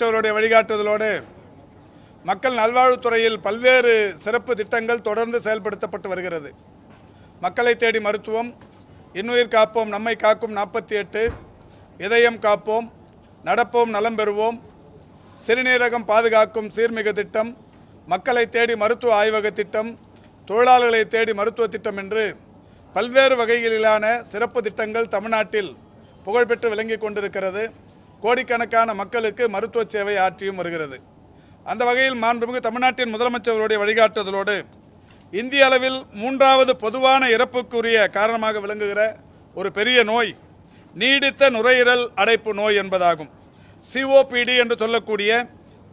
முதலமைச்சருடைய வழிகாட்டுதலோடு மக்கள் நல்வாழ்வுத்துறையில் பல்வேறு சிறப்பு திட்டங்கள் தொடர்ந்து செயல்படுத்தப்பட்டு வருகிறது. மக்களை தேடி மருத்துவம் இன்னுயிர் காப்போம் நம்மை காக்கும் நாற்பத்தி எட்டு இதயம் காப்போம் நடப்போம் நலம் பெறுவோம் சிறுநீரகம் பாதுகாக்கும் சீர்மிகு திட்டம் மக்களை தேடி மருத்துவ ஆய்வக திட்டம் தொழிலாளர்களை தேடி மருத்துவ திட்டம் என்று பல்வேறு வகைகளிலான சிறப்பு திட்டங்கள் தமிழ்நாட்டில் புகழ்பெற்று விளங்கி கொண்டிருக்கிறது. கோடிக்கணக்கான மக்களுக்கு மருத்துவ சேவை ஆற்றியும் வருகிறது. அந்த வகையில் மாண்புமிகு தமிழ்நாட்டின் முதலமைச்சருடைய வழிகாட்டுதலோடு இந்திய அளவில் மூன்றாவது பொதுவான இறப்புக்குரிய காரணமாக விளங்குகிற ஒரு பெரிய நோய் நீடித்த நுரையீரல் அடைப்பு நோய் என்பதாகும். சிஓபிடி என்று சொல்லக்கூடிய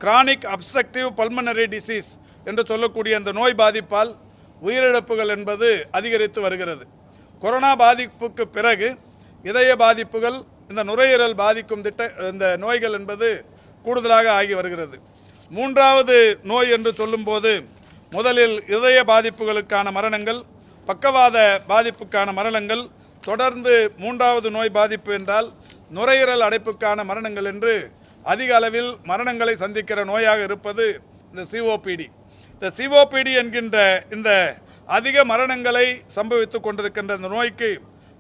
கிரானிக் அப்சக்டிவ் பல்மனரி டிசீஸ் என்று சொல்லக்கூடிய அந்த நோய் பாதிப்பால் உயிரிழப்புகள் என்பது அதிகரித்து வருகிறது. கொரோனா பாதிப்புக்கு பிறகு இதய பாதிப்புகள் இந்த நுரையீரல் பாதிக்கும் திட்ட இந்த நோய்கள் என்பது கூடுதலாக ஆகி வருகிறது. மூன்றாவது நோய் என்று சொல்லும்போது முதலில் இதய பாதிப்புகளுக்கான மரணங்கள் பக்கவாத பாதிப்புக்கான மரணங்கள் தொடர்ந்து மூன்றாவது நோய் பாதிப்பு என்றால் நுரையீரல் அடைப்புக்கான மரணங்கள் என்று அதிக அளவில் மரணங்களை சந்திக்கிற நோயாக இருப்பது இந்த சிஓபிடி இந்த சிஓபிடி என்கின்ற இந்த அதிக மரணங்களை சம்பவித்து கொண்டிருக்கின்ற இந்த நோய்க்கு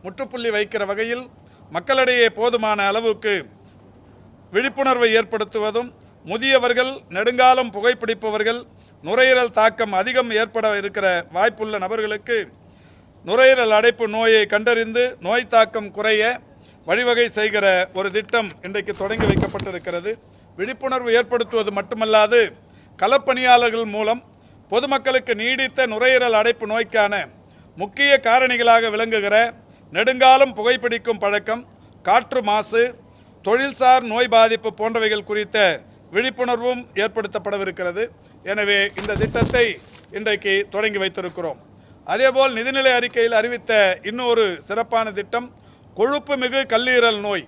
முற்றுப்புள்ளி வைக்கிற வகையில் மக்களிடையே போதுமான அளவுக்கு விழிப்புணர்வை ஏற்படுத்துவதும் முதியவர்கள் நெடுங்காலம் புகைப்பிடிப்பவர்கள் நுரையீரல் தாக்கம் அதிகம் ஏற்பட இருக்கிற வாய்ப்புள்ள நபர்களுக்கு நுரையீரல் அடைப்பு நோயை கண்டறிந்து நோய் தாக்கம் குறைய வழிவகை செய்கிற ஒரு திட்டம் இன்றைக்கு தொடங்கி வைக்கப்பட்டிருக்கிறது. விழிப்புணர்வு ஏற்படுத்துவது மட்டுமல்லாது களப்பணியாளர்கள் மூலம் பொதுமக்களுக்கு நீடித்த நுரையீரல் அடைப்பு நோய்க்கான முக்கிய காரணிகளாக விளங்குகிற நெடுங்காலம் புகைப்பிடிக்கும் பழக்கம் காற்று மாசு தொழில்சார் நோய் பாதிப்பு போன்றவைகள் குறித்த விழிப்புணர்வும் ஏற்படுத்தப்படவிருக்கிறது. எனவே இந்த திட்டத்தை இன்றைக்கு தொடங்கி வைத்திருக்கிறோம். அதேபோல் நிதிநிலை அறிக்கையில் அறிவித்த இன்னொரு சிறப்பான திட்டம் கொழுப்பு மிகு கல்லீரல் நோய்.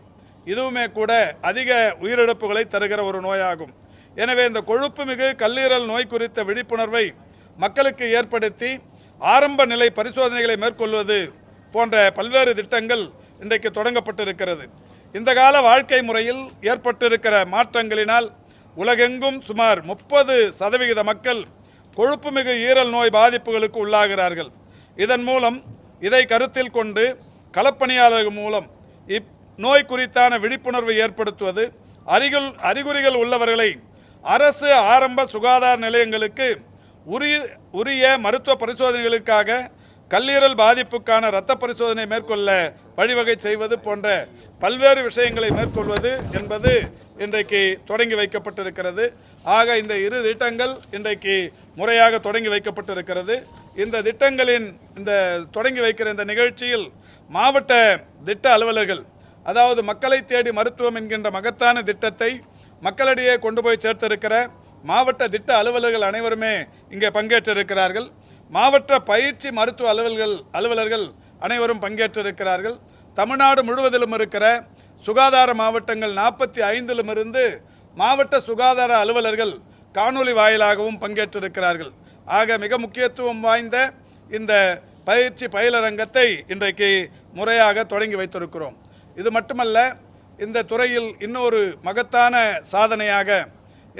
இதுவுமே கூட அதிக உயிரிழப்புகளை தருகிற ஒரு நோயாகும். எனவே இந்த கொழுப்பு மிகு கல்லீரல் நோய் குறித்த விழிப்புணர்வை மக்களுக்கு ஏற்படுத்தி ஆரம்ப நிலை பரிசோதனைகளை மேற்கொள்வது போன்ற பல்வேறு திட்டங்கள் இன்றைக்கு தொடங்கப்பட்டிருக்கிறது. இந்த கால வாழ்க்கை முறையில் ஏற்பட்டிருக்கிற மாற்றங்களினால் உலகெங்கும் சுமார் முப்பது சதவிகித மக்கள் கொழுப்புமிகு ஈரல் நோய் பாதிப்புகளுக்கு உள்ளாகிறார்கள். இதன் மூலம் இதை கருத்தில் கொண்டு களப்பணியாளர்கள் மூலம் இப் நோய் குறித்தான விழிப்புணர்வை ஏற்படுத்துவது அறிகுள் அறிகுறிகள் உள்ளவர்களை அரசு ஆரம்ப சுகாதார நிலையங்களுக்கு உரிய உரிய மருத்துவ பரிசோதனைகளுக்காக கல்லீரல் பாதிப்புக்கான இரத்த பரிசோதனை மேற்கொள்ள வழிவகை செய்வது போன்ற பல்வேறு விஷயங்களை மேற்கொள்வது என்பது இன்றைக்கு தொடங்கி வைக்கப்பட்டிருக்கிறது. ஆக இந்த இரு திட்டங்கள் இன்றைக்கு முறையாக தொடங்கி வைக்கப்பட்டிருக்கிறது. இந்த திட்டங்களின் இந்த தொடங்கி வைக்கிற இந்த நிகழ்ச்சியில் மாவட்ட திட்ட அலுவலர்கள் அதாவது மக்களை தேடி மருத்துவம் என்கின்ற மகத்தான திட்டத்தை மக்களிடையே கொண்டு போய் சேர்த்திருக்கிற மாவட்ட திட்ட அலுவலர்கள் அனைவருமே இங்கே பங்கேற்றிருக்கிறார்கள். மாவட்ட பயிற்சி மருத்துவ அலுவல்கள் அலுவலர்கள் அனைவரும் பங்கேற்றிருக்கிறார்கள். தமிழ்நாடு முழுவதிலும் இருக்கிற சுகாதார மாவட்டங்கள் நாற்பத்தி ஐந்திலும் இருந்து மாவட்ட சுகாதார அலுவலர்கள் காணொளி வாயிலாகவும் பங்கேற்றிருக்கிறார்கள். ஆக மிக முக்கியத்துவம் வாய்ந்த இந்த பயிற்சி பயிலரங்கத்தை இன்றைக்கு முறையாக தொடங்கி வைத்திருக்கிறோம். இது மட்டுமல்ல இந்த துறையில் இன்னொரு மகத்தான சாதனையாக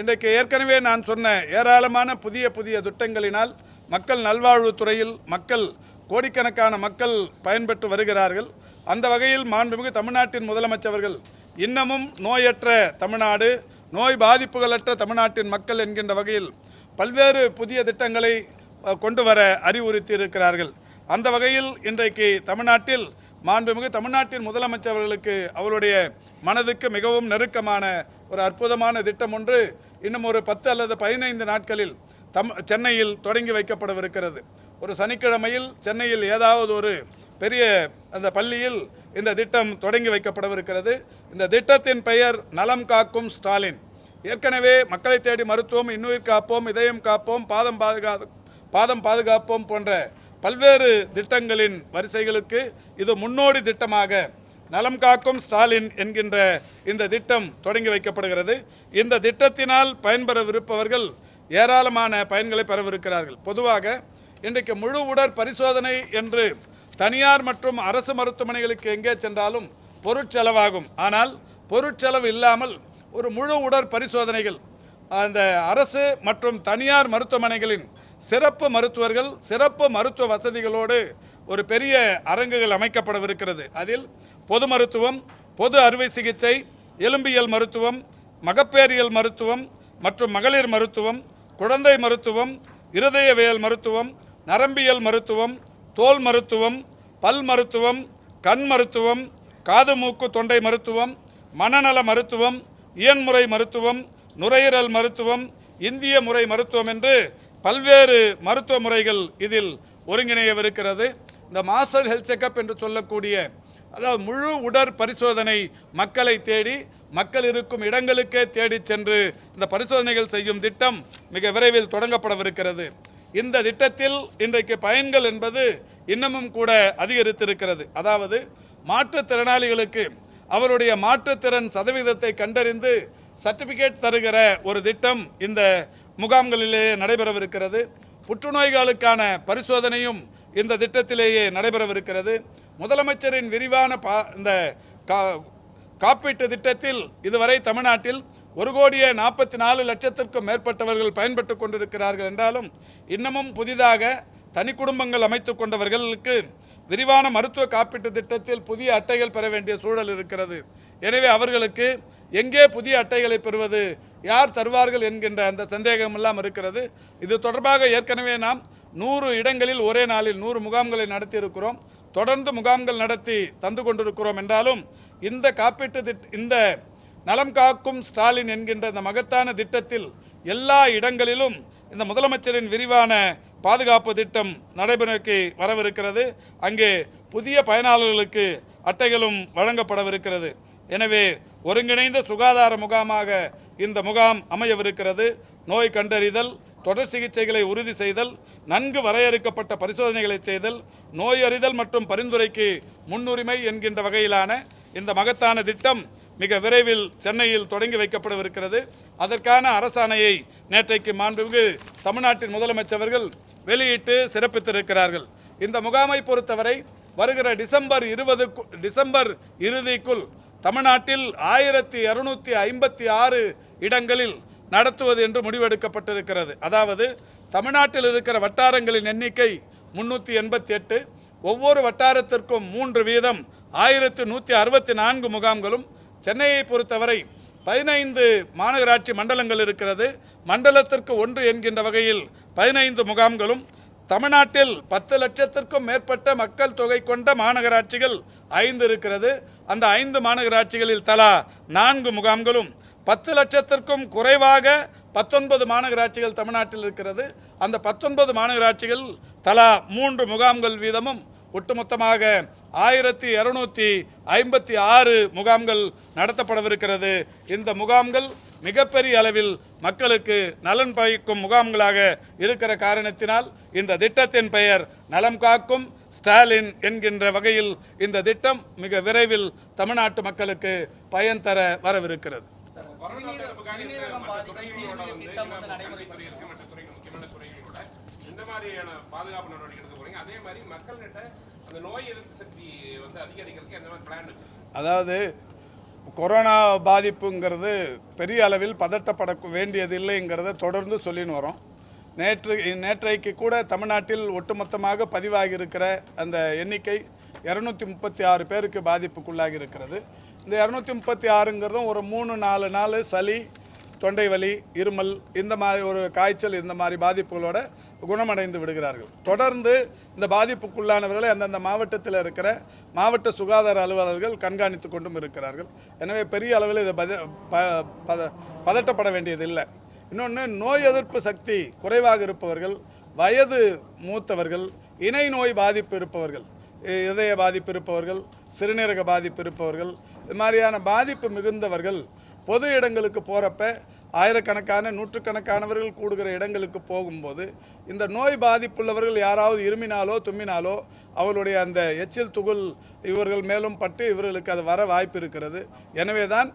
இன்றைக்கு ஏற்கனவே நான் சொன்ன ஏராளமான புதிய புதிய திட்டங்களினால் மக்கள் நல்வாழ்வு துறையில் மக்கள் கோடிக்கணக்கான மக்கள் பயன்பெற்று வருகிறார்கள். அந்த வகையில் மாண்புமிகு தமிழ்நாட்டின் முதலமைச்சர்கள் இன்னமும் நோயற்ற தமிழ்நாடு நோய் பாதிப்புகளற்ற தமிழ்நாட்டின் மக்கள் என்கின்ற வகையில் பல்வேறு புதிய திட்டங்களை கொண்டு வர அறிவுறுத்தி இருக்கிறார்கள் அந்த வகையில் இன்றைக்கு தமிழ்நாட்டில் மாண்புமிகு தமிழ்நாட்டின் முதலமைச்சர்களுக்கு அவருடைய மனதுக்கு மிகவும் நெருக்கமான ஒரு அற்புதமான திட்டம் ஒன்று இன்னும் ஒரு பத்து அல்லது பதினைந்து நாட்களில் தம் சென்னையில் தொடங்கி வைக்கப்படவிருக்கிறது. ஒரு சனிக்கிழமையில் சென்னையில் ஏதாவது ஒரு பெரிய அந்த பள்ளியில் இந்த திட்டம் தொடங்கி வைக்கப்படவிருக்கிறது. இந்த திட்டத்தின் பெயர் நலம் காக்கும் ஸ்டாலின். ஏற்கனவே மக்களை தேடி மருத்துவம் இன்னுயிர் காப்போம் இதயம் காப்போம் பாதம் பாதுகா பாதம் பாதுகாப்போம் போன்ற பல்வேறு திட்டங்களின் வரிசைகளுக்கு இது முன்னோடி திட்டமாக நலம் காக்கும் ஸ்டாலின் என்கின்ற இந்த திட்டம் தொடங்கி வைக்கப்படுகிறது. இந்த திட்டத்தினால் பயன்பெறவிருப்பவர்கள் ஏராளமான பயன்களை பெறவிருக்கிறார்கள். பொதுவாக இன்றைக்கு முழு உடற் பரிசோதனை என்று தனியார் மற்றும் அரசு மருத்துவமனைகளுக்கு எங்கே சென்றாலும் பொருட்செலவாகும். ஆனால் பொருட்செலவு இல்லாமல் ஒரு முழு உடற் பரிசோதனைகள் அந்த அரசு மற்றும் தனியார் மருத்துவமனைகளின் சிறப்பு மருத்துவர்கள் சிறப்பு மருத்துவ வசதிகளோடு ஒரு பெரிய அரங்குகள் அமைக்கப்படவிருக்கிறது. அதில் பொது மருத்துவம் பொது அறுவை சிகிச்சை எலும்பியல் மருத்துவம் மகப்பேறியல் மருத்துவம் மற்றும் மகளிர் மருத்துவம் குழந்தை மருத்துவம் இருதயவியல் மருத்துவம் நரம்பியல் மருத்துவம் தோல் மருத்துவம் பல் மருத்துவம் கண் மருத்துவம் காது மூக்கு தொண்டை மருத்துவம் மனநல மருத்துவம் இயன்முறை மருத்துவம் நுரையீரல் மருத்துவம் இந்திய முறை மருத்துவம் என்று பல்வேறு மருத்துவ முறைகள் இதில் ஒருங்கிணையவிருக்கிறது. இந்த மாஸ்டர் ஹெல்த் செக்கப் என்று சொல்லக்கூடிய அதாவது முழு உடற் பரிசோதனை மக்களை தேடி மக்கள் இருக்கும் இடங்களுக்கே தேடிச் சென்று இந்த பரிசோதனைகள் செய்யும் திட்டம் மிக விரைவில் தொடங்கப்படவிருக்கிறது. இந்த திட்டத்தில் இன்றைக்கு பயன்கள் என்பது இன்னமும் கூட அதிகரித்திருக்கிறது. அதாவது மாற்றுத்திறனாளிகளுக்கு அவருடைய மாற்றுத்திறன் சதவீதத்தை கண்டறிந்து சர்டிபிகேட் தருகிற ஒரு திட்டம் இந்த முகாம்களிலே நடைபெறவிருக்கிறது. புற்றுநோய்களுக்கான பரிசோதனையும் இந்த திட்டத்திலேயே நடைபெறவிருக்கிறது. முதலமைச்சரின் விரிவான பா இந்த கா காப்பீட்டு திட்டத்தில் இதுவரை தமிழ்நாட்டில் ஒரு கோடியே நாற்பத்தி நாலு லட்சத்திற்கும் மேற்பட்டவர்கள் பயன்பட்டு கொண்டிருக்கிறார்கள் என்றாலும் இன்னமும் புதிதாக தனி குடும்பங்கள் அமைத்து கொண்டவர்களுக்கு விரிவான மருத்துவ காப்பீட்டு திட்டத்தில் புதிய அட்டைகள் பெற வேண்டிய சூழல் இருக்கிறது. எனவே அவர்களுக்கு எங்கே புதிய அட்டைகளை பெறுவது யார் தருவார்கள் என்கின்ற அந்த சந்தேகம் எல்லாம் இருக்கிறது. இது தொடர்பாக ஏற்கனவே நாம் நூறு இடங்களில் ஒரே நாளில் நூறு முகாம்களை நடத்தி இருக்கிறோம் தொடர்ந்து முகாம்கள் நடத்தி தந்து கொண்டிருக்கிறோம் என்றாலும் இந்த காப்பீட்டு திட் இந்த நலம் காக்கும் ஸ்டாலின் என்கின்ற இந்த மகத்தான திட்டத்தில் எல்லா இடங்களிலும் இந்த முதலமைச்சரின் விரிவான பாதுகாப்பு திட்டம் நடைபெறக்கு வரவிருக்கிறது. அங்கே புதிய பயனாளர்களுக்கு அட்டைகளும் வழங்கப்படவிருக்கிறது. எனவே ஒருங்கிணைந்த சுகாதார முகாமாக இந்த முகாம் அமையவிருக்கிறது. நோய் கண்டறிதல் தொடர் சிகிச்சைகளை உறுதி செய்தல் நன்கு வரையறுக்கப்பட்ட பரிசோதனைகளை செய்தல் நோய் அறிதல் மற்றும் பரிந்துரைக்கு முன்னுரிமை என்கின்ற வகையிலான இந்த மகத்தான திட்டம் மிக விரைவில் சென்னையில் தொடங்கி வைக்கப்படவிருக்கிறது அதற்கான அரசாணையை நேற்றைக்கு மாண்புமிகு தமிழ்நாட்டின் முதலமைச்சர்கள் வெளியிட்டு சிறப்பித்திருக்கிறார்கள். இந்த முகாமை பொறுத்தவரை வருகிற டிசம்பர் இருபது டிசம்பர் இறுதிக்குள் தமிழ்நாட்டில் ஆயிரத்தி இரநூத்தி ஐம்பத்தி ஆறு இடங்களில் நடத்துவது என்று முடிவெடுக்கப்பட்டிருக்கிறது. அதாவது தமிழ்நாட்டில் இருக்கிற வட்டாரங்களின் எண்ணிக்கை முன்னூற்றி எண்பத்தி எட்டு. ஒவ்வொரு வட்டாரத்திற்கும் மூன்று வீதம் ஆயிரத்து நூற்றி அறுபத்தி நான்கு முகாம்களும் சென்னையை பொறுத்தவரை பதினைந்து மாநகராட்சி மண்டலங்கள் இருக்கிறது. மண்டலத்திற்கு ஒன்று என்கின்ற வகையில் பதினைந்து முகாம்களும் தமிழ்நாட்டில் பத்து லட்சத்திற்கும் மேற்பட்ட மக்கள் தொகை கொண்ட மாநகராட்சிகள் ஐந்து இருக்கிறது. அந்த ஐந்து மாநகராட்சிகளில் தலா நான்கு முகாம்களும் பத்து லட்சத்திற்கும் குறைவாக பத்தொன்பது மாநகராட்சிகள் தமிழ்நாட்டில் இருக்கிறது. அந்த பத்தொன்பது மாநகராட்சிகள் தலா மூன்று முகாம்கள் வீதமும் ஒட்டுமொத்தமாக ஆயிரத்தி இருநூத்தி ஐம்பத்தி ஆறு முகாம்கள் நடத்தப்படவிருக்கிறது. இந்த முகாம்கள் மிகப்பெரிய அளவில் மக்களுக்கு நலன் பயக்கும் முகாம்களாக இருக்கிற காரணத்தினால் இந்த திட்டத்தின் பெயர் நலம் காக்கும் ஸ்டாலின் என்கின்ற வகையில் இந்த திட்டம் மிக விரைவில் தமிழ்நாட்டு மக்களுக்கு பயன் தர வரவிருக்கிறது. இந்த மாதிரியான பாதுகாப்பு நடவடிக்கை அதே மாதிரி மக்கள்கிட்ட அந்த நோய் எதிர்ப்பு சக்தி வந்து அதிகரிக்கிறதுக்கு அந்த மாதிரி பிளான் அதாவது கொரோனா பாதிப்புங்கிறது பெரிய அளவில் பதட்டப்பட வேண்டியது இல்லைங்கிறத தொடர்ந்து சொல்லின்னு வரோம். நேற்று நேற்றைக்கு கூட தமிழ்நாட்டில் ஒட்டுமொத்தமாக பதிவாகி இருக்கிற அந்த எண்ணிக்கை இரநூத்தி முப்பத்தி ஆறு பேருக்கு பாதிப்புக்குள்ளாகி இருக்கிறது இந்த இரநூத்தி முப்பத்தி ஆறுங்கிறதும் ஒரு மூணு நாலு நாள் சளி தொண்டை வலி இருமல் இந்த மாதிரி ஒரு காய்ச்சல் இந்த மாதிரி பாதிப்புகளோட குணமடைந்து விடுகிறார்கள். தொடர்ந்து இந்த பாதிப்புக்குள்ளானவர்களை அந்தந்த மாவட்டத்தில் இருக்கிற மாவட்ட சுகாதார அலுவலர்கள் கண்காணித்து கொண்டும் இருக்கிறார்கள். எனவே பெரிய அளவில் இதை பத ப- பத- பதட்டப்பட வேண்டியதில்லை. இன்னொன்று நோய் எதிர்ப்பு சக்தி குறைவாக இருப்பவர்கள் வயது மூத்தவர்கள் இணை நோய் பாதிப்பு இருப்பவர்கள் இதய பாதிப்பு இருப்பவர்கள் சிறுநீரக பாதிப்பு இருப்பவர்கள் இது மாதிரியான பாதிப்பு மிகுந்தவர்கள் பொது இடங்களுக்கு போகிறப்ப ஆயிரக்கணக்கான நூற்றுக்கணக்கானவர்கள் கூடுகிற இடங்களுக்கு போகும்போது இந்த நோய் பாதிப்புள்ளவர்கள் யாராவது இருமினாலோ தும்மினாலோ அவளுடைய அந்த எச்சில் துகள் இவர்கள் மேலும் பட்டு இவர்களுக்கு அது வர வாய்ப்பு இருக்கிறது எனவே தான்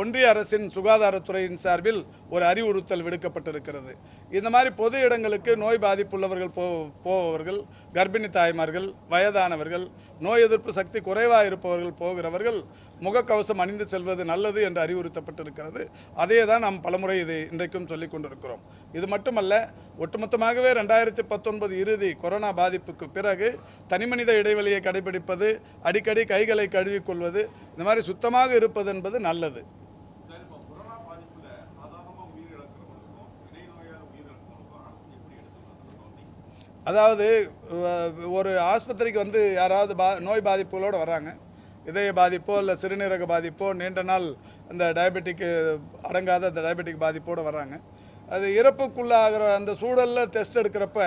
ஒன்றிய அரசின் சுகாதாரத்துறையின் சார்பில் ஒரு அறிவுறுத்தல் விடுக்கப்பட்டிருக்கிறது. இந்த மாதிரி பொது இடங்களுக்கு நோய் பாதிப்புள்ளவர்கள் போ போபவர்கள் கர்ப்பிணி தாய்மார்கள் வயதானவர்கள் நோய் எதிர்ப்பு சக்தி குறைவாக இருப்பவர்கள் போகிறவர்கள் முகக்கவசம் அணிந்து செல்வது நல்லது என்று அறிவுறுத்தப்பட்டிருக்கிறது. அதே தான் நாம் பலமுறை இது இன்றைக்கும் சொல்லிக் கொண்டிருக்கிறோம். இது மட்டுமல்ல ஒட்டுமொத்தமாகவே ரெண்டாயிரத்தி பத்தொன்பது இறுதி கொரோனா பாதிப்புக்கு பிறகு தனிமனித இடைவெளியை கடைபிடிப்பது அடிக்கடி கைகளை கழுவிக்கொள்வது இந்த மாதிரி சுத்தமாக இருப்பது என்பது நல்லது. அதாவது ஒரு ஆஸ்பத்திரிக்கு வந்து யாராவது பா நோய் பாதிப்புகளோடு வராங்க இதய பாதிப்போ இல்லை சிறுநீரக பாதிப்போ நீண்ட நாள் அந்த டயபெட்டிக்கு அடங்காத அந்த டயபெட்டிக் பாதிப்போடு வராங்க அது இறப்புக்குள்ளாகிற அந்த சூழலில் டெஸ்ட் எடுக்கிறப்ப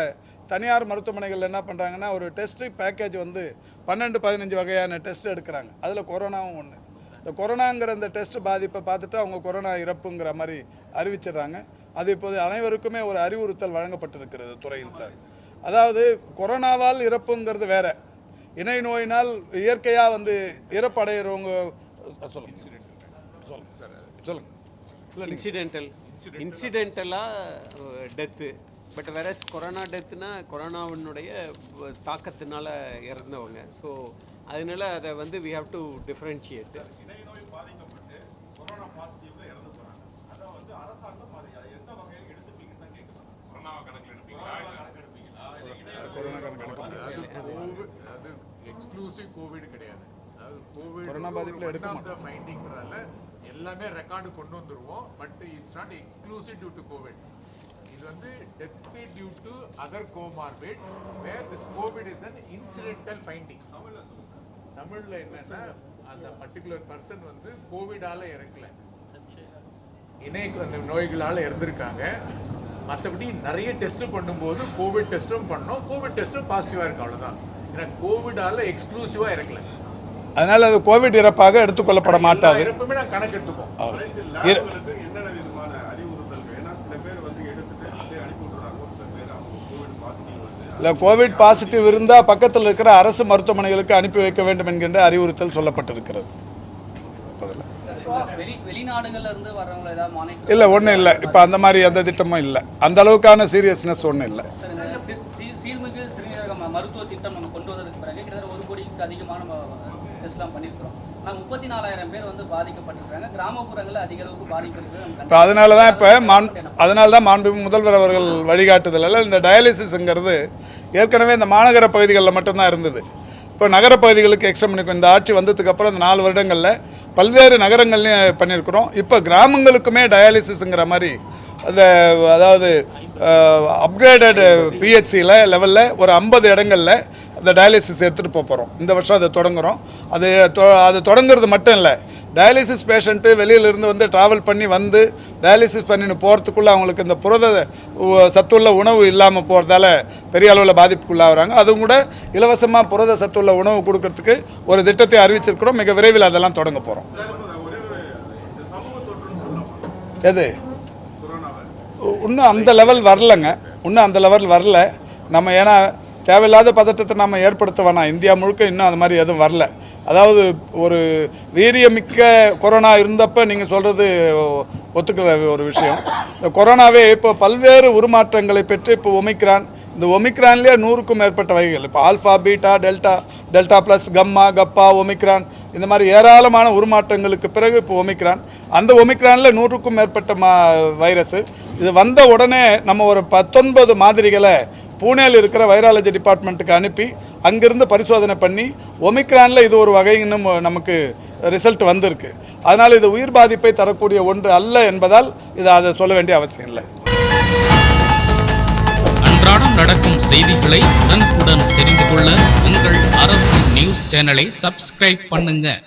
தனியார் மருத்துவமனைகள் என்ன பண்ணுறாங்கன்னா ஒரு டெஸ்ட் பேக்கேஜ் வந்து பன்னெண்டு பதினஞ்சு வகையான டெஸ்ட் எடுக்கிறாங்க. அதில் கொரோனாவும் ஒன்று இந்த கொரோனாங்கிற இந்த டெஸ்ட் பாதிப்பை பார்த்துட்டு அவங்க கொரோனா இறப்புங்கிற மாதிரி அறிவிச்சிடுறாங்க. அது இப்போது அனைவருக்குமே ஒரு அறிவுறுத்தல் வழங்கப்பட்டிருக்கிறது துறையின் சார். அதாவது கொரோனாவால் இறப்புங்கிறது வேற. இணை நோயினால் இயற்கையாக வந்து இறப்படைகிறவங்க சொல்லுங்க. சொல்லுங்க சார் சொல்லுங்க. இல்லை இன்சிடென்டல் இன்சிடென்டலாக டெத்து பட் வேற கொரோனா டெத்துனா கொரோனாவினுடைய தாக்கத்தினால இறந்தவங்க. ஸோ அதனால அதை வந்து வி ஹாவ் டு டிஃப்ரென்ஷியேட் இணை நோய் பாதிக்கப்பட்டு கொரோனா பாசிட்டிவ்ல இறந்து போறாங்க அதை வந்து அரசாங்கம் அதை எந்த வகையில் எடுத்துப்பீங்கன்னு தான் கேட்குறாங்க கொரோனாவை கணக்கில் எடுப்பீங்களா கொரோனா கணக்கு அது எக்ஸ்க்ளூசிவ் கோவிட் கிடையாது அதாவது கோவிட் கொரோனா பாதிப்புல எடுக்க எல்லாமே ரெக்கார்டு கொண்டு வந்துருவோம். But it's not exclusive due to Covid இது வந்து death due to other comorbid where this Covid is an incidental finding தமிழ்ல சொல்லுங்க தமிழ்ல என்னன்னா அந்த பர்டிகுலர் பர்சன் வந்து கோவிடால இறக்கல. இணை அந்த நோய்களால் இறந்துருக்காங்க. மற்றபடி நிறைய டெஸ்ட் பண்ணும்போது கோவிட் டெஸ்ட்டும் பண்ணோம். கோவிட் டெஸ்ட்டும் பாசிட்டிவாக இருக்கு அவ்வளோதான் ஏன்னா கோவிடால எக்ஸ்க்ளூசிவாக இறக்கல. அதனால் அது கோவிட் இறப்பாக எடுத்துக்கொள்ளப்பட மாட்டாது. இறப்புமே நான் கணக்கு எடுத்துப்போம் என்னென்ன விதமான அறிவுறுத்தல்கள்? ஏன்னா சில பேர் வந்து எடுத்துட்டு அப்படியே அனுப்பி விட்டுறாங்க. ஒரு சில பேர் அவங்க கோவிட் பாசிட்டிவ் வந்து இல்லை கோவிட் பாசிட்டிவ் இருந்தால் பக்கத்தில் இருக்கிற அரசு மருத்துவமனைகளுக்கு அனுப்பி வைக்க வேண்டும் என்கின்ற அறிவுறுத்தல் சொல்லப்பட்டிருக்கிறது. வெளி வெளிநாடுகள்ல இருந்து வர்றவங்க ஏதாவது மானிட்டர் இல்லை ஒன்றும் இல்லை. இப்போ அந்த மாதிரி எந்த திட்டமும் இல்லை. அந்த அளவுக்கான சீரியஸ்னஸ் ஒன்றும் இல்லை. சீர்மிகு மருத்துவ திட்டம் நம்ம கொண்டு வந்ததுக்கு பிறகு கிட்டத்தட்ட ஒரு கோடிக்கு அதிகமான டெஸ்ட்லாம் பண்ணியிருக்கிறோம் முப்பத்தி நாலாயிரம் பேர் வந்து பாதிக்கப்பட்டிருக்காங்க. கிராமப்புறங்களில் அதிக அளவுக்கு பாதிப்பு இருக்குது. நம்ம இப்போ அதனால தான் இப்போ மான் அதனால தான் மாண்புமிகு முதல்வர் அவர்கள் வழிகாட்டுதலில் இந்த டயாலிசிஸ்ங்கிறது ஏற்கனவே இந்த மாநகர பகுதிகளில் மட்டும்தான் இருந்தது. இப்போ நகர பகுதிகளுக்கு எக்ஸ்டம் இந்த ஆட்சி வந்ததுக்கு அப்புறம் இந்த நாலு வருடங்களில் பல்வேறு நகரங்கள்லையும் பண்ணியிருக்கிறோம். இப்போ கிராமங்களுக்குமே டயாலிசிஸுங்கிற மாதிரி அந்த அதாவது அப்கிரேடட் பிஹெச்சியில் லெவலில் ஒரு ஐம்பது இடங்களில் அந்த டயாலிசிஸ் எடுத்துகிட்டு போக போகிறோம் இந்த வருஷம் அதை தொடங்குறோம். அது தொ- அது தொடங்குறது மட்டும் இல்லை. டயாலிசிஸ் பேஷண்ட்டு வெளியிலிருந்து வந்து ட்ராவல் பண்ணி வந்து டயாலிசிஸ் பண்ணின்னு போகிறதுக்குள்ளே அவங்களுக்கு இந்த புரத சத்துள்ள உணவு இல்லாமல் போகிறதால பெரிய அளவில் பாதிப்புக்குள்ளாகிறாங்க. அதுவும் கூட இலவசமாக புரத சத்துள்ள உணவு கொடுக்கறதுக்கு ஒரு திட்டத்தை அறிவிச்சிருக்கிறோம். மிக விரைவில் அதெல்லாம் தொடங்க போகிறோம் எது? இன்னும் அந்த லெவல் வரலங்க. இன்னும் அந்த லெவல் வரல. நம்ம ஏன்னா தேவையில்லாத பதட்டத்தை நம்ம ஏற்படுத்த வேணாம் இந்தியா முழுக்க இன்னும் அது மாதிரி எதுவும் வரல. அதாவது ஒரு வீரியமிக்க கொரோனா இருந்தப்போ நீங்கள் சொல்கிறது ஒத்துக்கிற ஒரு விஷயம். இந்த கொரோனாவே இப்போ பல்வேறு உருமாற்றங்களை பெற்று இப்போ ஒமிக்ரான் இந்த ஒமிக்ரான்லேயே நூறுக்கும் மேற்பட்ட வகைகள். இப்போ alpha beta delta delta plus gamma kappa omicron இந்த மாதிரி ஏராளமான உருமாற்றங்களுக்கு பிறகு இப்போ ஒமிக்ரான். அந்த ஒமிக்ரானில் நூறுக்கும் மேற்பட்ட மா வைரஸு. இது வந்த உடனே நம்ம ஒரு பத்தொன்பது மாதிரிகளை பூனேல இருக்கிற வைராலஜி டிபார்ட்மெண்ட்டுக்கு அனுப்பி அங்கிருந்து பரிசோதனை பண்ணி ஒமிக்ரானில் இது ஒரு வகைன்னு நமக்கு ரிசல்ட் வந்திருக்கு. அதனால் இது உயிர் பாதிப்பை தரக்கூடிய ஒன்று அல்ல என்பதால் இதை அதை சொல்ல வேண்டிய அவசியம் இல்லை. அன்றாடம் நடக்கும் செய்திகளை உடனுக்குடன் தெரிந்து கொள்ள உங்கள் அரசு நியூஸ் சேனலை சப்ஸ்கிரைப் பண்ணுங்கள்